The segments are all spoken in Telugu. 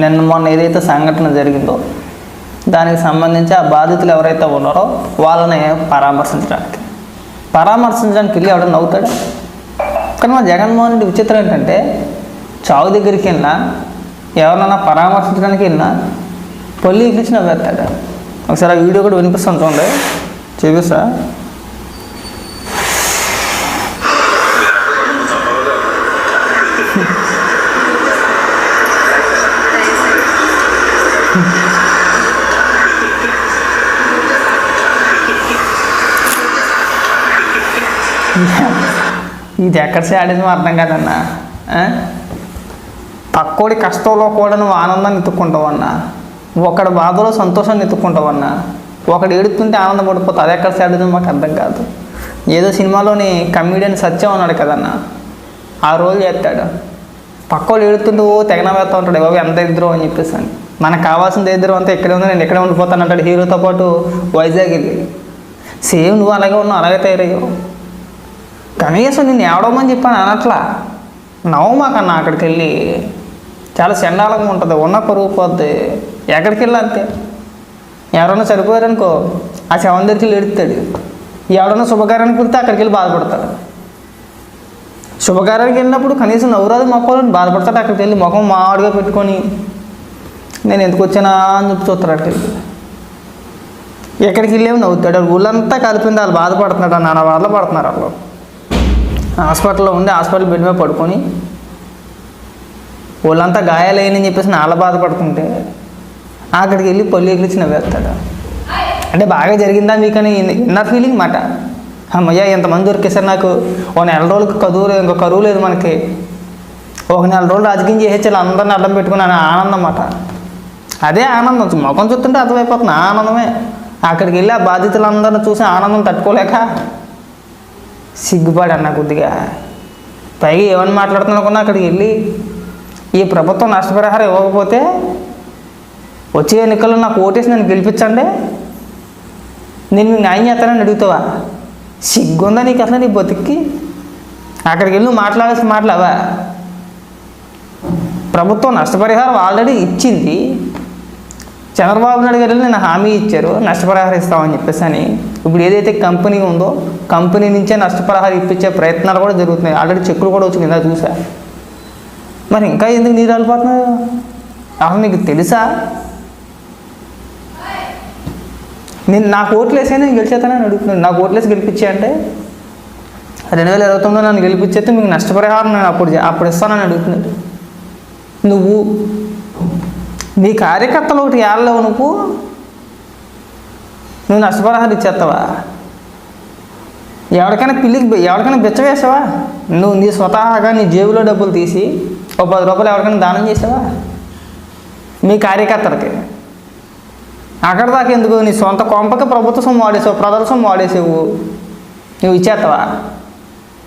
నిన్న మొన్న ఏదైతే సంఘటన జరిగిందో దానికి సంబంధించి ఆ బాధితులు ఎవరైతే ఉన్నారో వాళ్ళని పరామర్శించడానికి. పరామర్శించడానికి వెళ్ళి ఎవడన్నా అవుతాడు కానీ మా జగన్మోహన్ రెడ్డి విచిత్రం ఏంటంటే చావు దగ్గరికి వెళ్ళినా ఎవరినైనా పరామర్శించడానికి వెళ్ళినా పొల్లి ఇచ్చి నవ్వేస్తాడు ఒకసారి ఆ వీడియో కూడా వినిపిస్తాను చూడండి. చూపిస్తా. ఇది ఎక్కడ సాడిజం అర్థం కాదన్నా పక్కోడి కష్టంలో కూడా నువ్వు ఆనందాన్ని ఎత్తుక్కుంటావన్నా ఒకడి బాధలో సంతోషాన్ని ఎత్తుక్కుంటావన్నా ఒకడు ఏడుతుంటే ఆనందపడిపోతావు అది ఎక్కడ సాడిజం మాకు అర్థం కాదు. ఏదో సినిమాలోని కమిడియన్ సత్యం అన్నాడు కదన్నా. ఆ రోజు చేస్తాడు. పక్కోళ్ళు ఏడుతుంటే ఓ తెగన వేస్తూ ఉంటాడు. బాబు ఎంత ఇద్దరు అని చెప్పేసి అని. మనకు కావాల్సిన దగ్గర అంతా ఇక్కడే ఉంది నేను ఇక్కడే ఉండిపోతాను అంటాడు హీరోతో పాటు వైజాగ్ వెళ్ళి. సేమ్ నువ్వు అలాగే ఉన్నావు అలాగే తయారయ్యావు. కనీసం నేను ఏడవమని చెప్పాను అనట్లా. నవ్వు మాకన్నా అక్కడికి వెళ్ళి. చాలా చండాలంగా ఉంటుంది ఉన్న పరుగు పోద్ది. ఎక్కడికి వెళ్ళి అంతే. ఎవరైనా చనిపోయారనుకో ఆ శవం దగ్గరికి వెళ్ళి ఎడుతాడు ఎవడన్నా శుభకార్యానికి వెళ్తే అక్కడికి వెళ్ళి బాధపడతాడు. శుభకార్యానికి వెళ్ళినప్పుడు కనీసం నవ్వురాదు మొక్కలు బాధపడతాడు అక్కడికి వెళ్ళి ముఖం మాడుగా పెట్టుకొని. నేను ఎందుకు వచ్చానా అని చెప్పి చూస్తాడు అట్ట ఎక్కడికి వెళ్ళేమి నవ్వుతాడు. ఊళ్ళంతా కలిపింది వాళ్ళు బాధపడుతున్నాడు నాన్న వాళ్ళ పడుతున్నారు వాళ్ళు. హాస్పిటల్లో ఉండి హాస్పిటల్ బెడ్ మీద పడుకొని వాళ్ళంతా గాయాలయ్యని చెప్పేసి నాళ్ళ బాధపడుతుంటే అక్కడికి వెళ్ళి పళ్ళు ఎగిలిచి నవ్వేస్తాడు. అంటే బాగా జరిగిందా మీకని? ఇన్నర్ ఫీలింగ్ మాట. అమ్మయ్య ఎంతమంది దొరికేసారు నాకు ఓ నెల రోజులకు కదువు లేదు ఇంకో కరువు లేదు మనకి. ఒక నెల రోజులు రాజకీయం చేసేసి అందరిని అడ్డం పెట్టుకుని ఆనందం మాట. అదే ఆనందం. ముఖం చూస్తుంటే అర్థమైపోతుంది. ఆనందమే. అక్కడికి వెళ్ళి ఆ బాధితులందరిని చూసి ఆనందం తట్టుకోలేక సిగ్గుపడి అన్న కొద్దిగా. పైగా ఏమని మాట్లాడుతున్నా అక్కడికి వెళ్ళి ఈ ప్రభుత్వం నష్టపరిహారం ఇవ్వకపోతే వచ్చే ఎన్నికల్లో నాకు ఓటేసి నన్ను గెలిపించండి. నేను మీకు న్యాయం చేస్తానని అడుగుతావా? సిగ్గుందా నీకు అసలు నీ బతికి అక్కడికి వెళ్ళి నువ్వు మాట్లాడాల్సిన మాటలవా ప్రభుత్వం నష్టపరిహారం ఆల్రెడీ ఇచ్చింది. చంద్రబాబు నాయుడు గారు నేను హామీ ఇచ్చారు నష్టపరిహారం ఇస్తామని చెప్పేసి అని. ఇప్పుడు ఏదైతే కంపెనీ ఉందో కంపెనీ నుంచే నష్టపరిహారం ఇప్పించే ప్రయత్నాలు కూడా జరుగుతున్నాయి. ఆల్రెడీ చెక్కులు కూడా వచ్చింది ఇందా చూసా. మరి ఇంకా ఎందుకు నీరు వెళ్ళిపోతున్నావు అసలు నీకు తెలుసా? నేను నాకు ఓట్లు వేసే నేను గెలిచేతానని అడుగుతున్నాను. నాకు ఓట్లు వేసి గెలిపించే అంటే? రెండు వేల ఇరవై తొమ్మిదిలో నన్ను గెలిపించేస్తే మీకు నష్టపరిహారం నేను అప్పుడు చే- అప్పుడు ఇస్తానని అడుగుతున్నాడు. నువ్వు నీ కార్యకర్తలు ఒకటి ఏళ్ళవు నువ్వు నువ్వు నష్టపరిహారం ఇచ్చేస్తావా ఎవరికైనా పిల్లికి ఎవరికైనా బిచ్చ వేసావా? నువ్వు నీ స్వతహాగా నీ జేబులో డబ్బులు తీసి ఒక పది రూపాయలు ఎవరికైనా దానం చేసావా? మీ కార్యకర్తలకి. అక్కడ దాకా ఎందుకు? నీ సొంత కొంపకి ప్రభుత్వ సొమ్ము వాడేసావు ప్రజల సొమ్ము వాడేసావు. నువ్వు ఇచ్చేస్తావా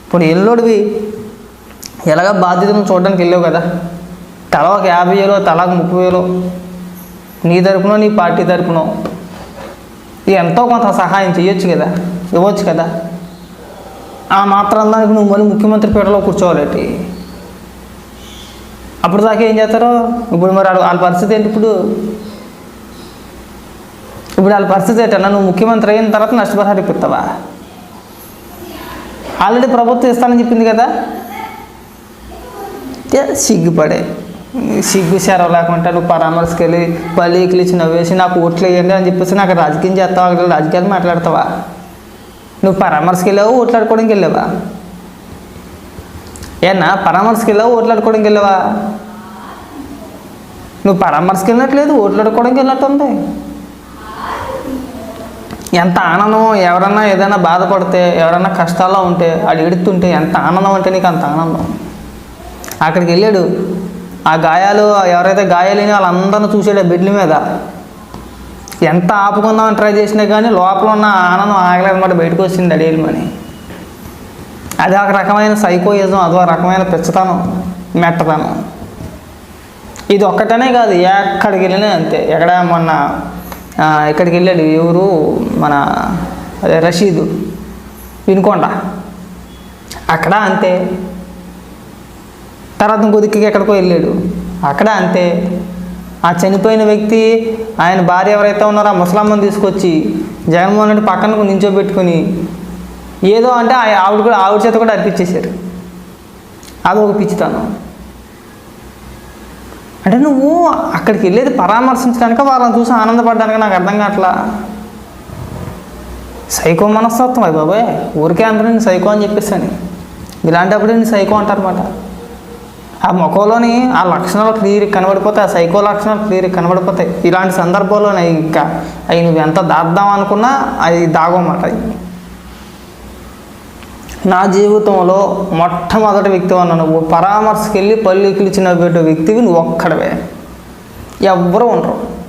ఇప్పుడు ఎల్లుడివి. ఎలాగ బాధ్యతను చూడడానికి వెళ్ళావు కదా? తల ఒక యాభై వేలు తలకు ముప్పై వేలు. నీ తరపునో నీ పార్టీ తరపునో. ఎంతో కొంత సహాయం చేయొచ్చు కదా ఇవ్వచ్చు కదా. ఆ మాత్రం దానికి నువ్వు మళ్ళీ ముఖ్యమంత్రి పీటలో కూర్చోవాలేటి? అప్పుడు దాకా ఏం చేస్తారో? ఇప్పుడు మరి వాళ్ళ వాళ్ళ పరిస్థితి ఏంటి ఇప్పుడు? ఇప్పుడు వాళ్ళ పరిస్థితి ఏంటన్నా నువ్వు ముఖ్యమంత్రి అయిన తర్వాత నష్టపరిహారం ఇప్పిస్తావా? ఆల్రెడీ ప్రభుత్వం ఇస్తానని చెప్పింది కదా. సిగ్గుపడే. సిగ్గు సెరవ లేకుండా నువ్వు పరామర్శకి వెళ్ళి పల్లీకులు ఇచ్చి నవ్వేసి నాకు ఓట్లు వేయండి అని చెప్పేసి నాకు రాజకీయం చేస్తావా? అక్కడ రాజకీయాలు మాట్లాడతావా? నువ్వు పరామర్శకి వెళ్ళావు ఓట్లాడుకోవడానికి వెళ్ళావా? ఏనా పరామర్శకి వెళ్ళావు ఓట్లాడుకోవడానికి వెళ్ళావా? నువ్వు పరామర్శకి వెళ్ళినట్లేదు ఓట్లాడుకోవడానికి వెళ్ళినట్టుంది ఎంత ఆనందం ఎవరన్నా ఏదైనా బాధపడితే ఎవరన్నా కష్టాల్లో ఉంటే వాడు ఎడుతుంటే ఎంత ఆనందం అంటే నీకు అంత ఆనందం. అక్కడికి వెళ్ళాడు ఆ గాయాలు ఎవరైతే గాయాలని వాళ్ళందరిని చూసాడు ఆ బెడ్ల మీద. ఎంత ఆపుకుందామని ట్రై చేసినా కానీ లోపల ఉన్న ఆనందం ఆగలేదన్నమాట బయటకు వచ్చింది అడియమని అది ఒక రకమైన సైకోయిజం అది ఒక రకమైన పిచ్చతనం మెట్టతనం. ఇది ఒక్కటనే కాదు ఎక్కడికి వెళ్ళినా అంతే. ఎక్కడ మొన్న ఇక్కడికి వెళ్ళాడు ఎవరు మన రషీదు వినుకొండ. అక్కడ అంతే. తర్వాత ఇంకొదికి ఎక్కడికో వెళ్ళాడు. అక్కడ అంతే. ఆ చనిపోయిన వ్యక్తి ఆయన భార్య ఎవరైతే ఉన్నారో ఆ ముసలమ్మను తీసుకొచ్చి జగన్మోహన్ రెడ్డి పక్కన నించోబెట్టుకుని ఏదో అంటే ఆ ఆవిడ కూడా ఆవిడ చేత కూడా అర్పించేశారు. అది ఒక పిచ్చితనం. అంటే నువ్వు అక్కడికి వెళ్ళేది పరామర్శించడానికి వాళ్ళని చూసి ఆనందపడడానికి? నాకు అర్థం కావట్లా. సైకో మనస్తత్వం అయ్యి బాబాయ్. ఊరికే అందరూ నేను సైకో అని చెప్పేసాను. ఇలాంటప్పుడు నేను సైకో అంటారన్నమాట ఆ ముఖంలోని ఆ లక్షణాలు క్లియర్ కనబడిపోతాయి ఆ సైకో లక్షణాలు క్లియర్ కనబడిపోతాయి. ఇలాంటి సందర్భంలోనే ఇంకా అవి నువ్వు ఎంత దాద్దాం అనుకున్నా అది దాగోమాట. నా జీవితంలో మొట్టమొదటి వ్యక్తి అన్న నువ్వు పరామర్శకి వెళ్ళి పళ్ళు కిలిచి వ్యక్తివి నువ్వు ఒక్కడవే. ఎవ్వరూ ఉండరు.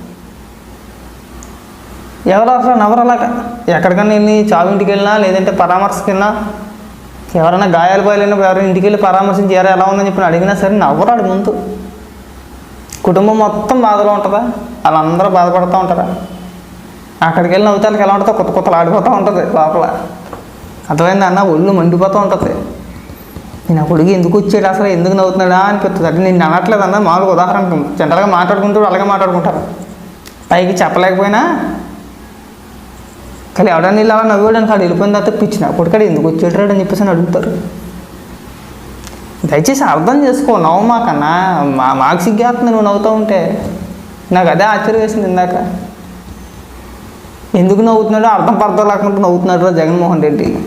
ఎవరు అసలు నవ్వరు అలాగా? ఎక్కడికన్నా వెళ్ళి చావింటికి వెళ్ళినా లేదంటే పరామర్శకి వెళ్ళినా ఎవరైనా గాయాలు పోయలేనా ఎవరైనా ఇంటికి వెళ్ళి పరామర్శించి ఎవరు ఎలా ఉందని చెప్పి అడిగినా సరే నవ్వరాడు ముందు. కుటుంబం మొత్తం బాధలో ఉంటుందా? వాళ్ళందరూ బాధపడుతూ ఉంటారా? అక్కడికి వెళ్ళి నవ్వుతానికి ఎలా ఉంటుందో కొత్త కొత్తలు ఆడిపోతూ ఉంటుంది లోపల. అర్థమైంది అన్న? ఒళ్ళు మండిపోతూ ఉంటుంది. నేను ఆ కొడుకు ఎందుకు వచ్చాడు అసలు? ఎందుకు నవ్వుతున్నాడా అనిపిస్తుంది. అంటే నేను అనట్లేదు అన్న మామూలుగా ఉదాహరణకు. జనరల్గా మాట్లాడుకుంటూ అలాగే మాట్లాడుకుంటారు. పైకి చెప్పలేకపోయినా కానీ ఎవడని ఇలా అలా నవ్వాడని కాడు వెళ్ళిపోయిన తర్వాత పిచ్చిన కొడుకాడు ఎందుకు వచ్చాడు అని చెప్పేసి అడుగుతారు. దయచేసి అర్థం చేసుకో నవ్వు మాకన్నా మా మాకు సిగ్గేస్తుంది నువ్వు నవ్వుతూ ఉంటే. నాకు అదే ఆశ్చర్యం వేసింది ఇందాక. ఎందుకు నవ్వుతున్నాడో అర్థం పర్థం లేకుండా నవ్వుతున్నాడు రా జగన్మోహన్ రెడ్డి.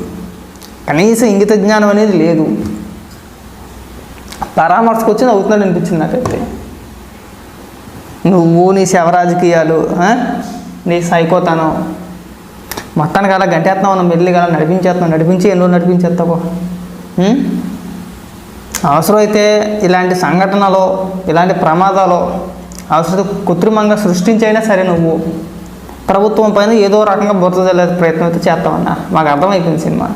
కనీసం ఇంగిత జ్ఞానం అనేది లేదు. పరామర్శకు వచ్చి నవ్వుతున్నాడు అనిపించింది నాకైతే. నువ్వు నీ శవ రాజకీయాలు నీ సైకోతనం మొత్తానికి అలా గంటేస్తున్నావు మనం మెల్లిగా అలా నడిపించేస్తున్నావు నడిపించి ఎన్నో నడిపించేస్తావు? అవసరమైతే ఇలాంటి సంఘటనలో ఇలాంటి ప్రమాదాలు అవసరమైతే కృత్రిమంగా సృష్టించైనా సరే నువ్వు ప్రభుత్వం పైన ఏదో రకంగా బురద చల్లే ప్రయత్నం అయితే చేస్తామన్నా మాకు అర్థమైపోయింది సినిమా.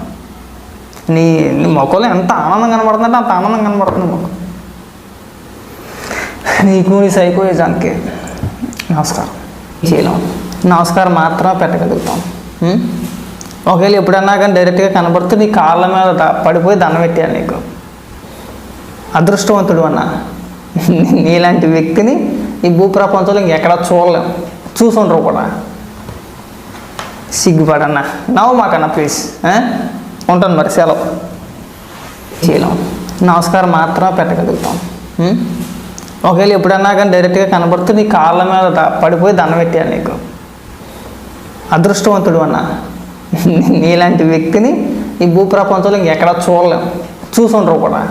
నీ నీ మొక్కలో ఎంత ఆనందం కనబడుతుందంటే అంత ఆనందం కనబడుతుంది మాకు. నీకు నీ సైకోయిజానికి నమస్కారం. చేయలేం నమస్కారం మాత్రమే పెట్టగలుగుతాం? ఒకవేళ ఎప్పుడన్నా కానీ డైరెక్ట్గా కనబడితే నీ కాళ్ళ మీద పడిపోయి దండం పెట్టాను నీకు. అదృష్టవంతుడు అన్న. నీలాంటి వ్యక్తిని ఈ భూప్రపంచంలో ఇంకెక్కడ చూడలేం. చూసుండ్రు కూడా. సిగ్గుపడన్నా. నవ్వు మాకన్నా ప్లీజ్ ఉంటాను మరి. సెలవు. చేయలేం. నమస్కారం మాత్రమే పెట్టగలుగుతాం. ఒకవేళ ఎప్పుడన్నా కానీ డైరెక్ట్గా కనబడితే నీ కాళ్ళ మీద పడిపోయి దండం పెట్టాను నీకు. అదృష్టవంతుడు అన్న. నీలాంటి వ్యక్తిని ఈ భూప్రపంచంలో ఇంకెక్కడా చూడలేం. చూసుండ్రు కూడా.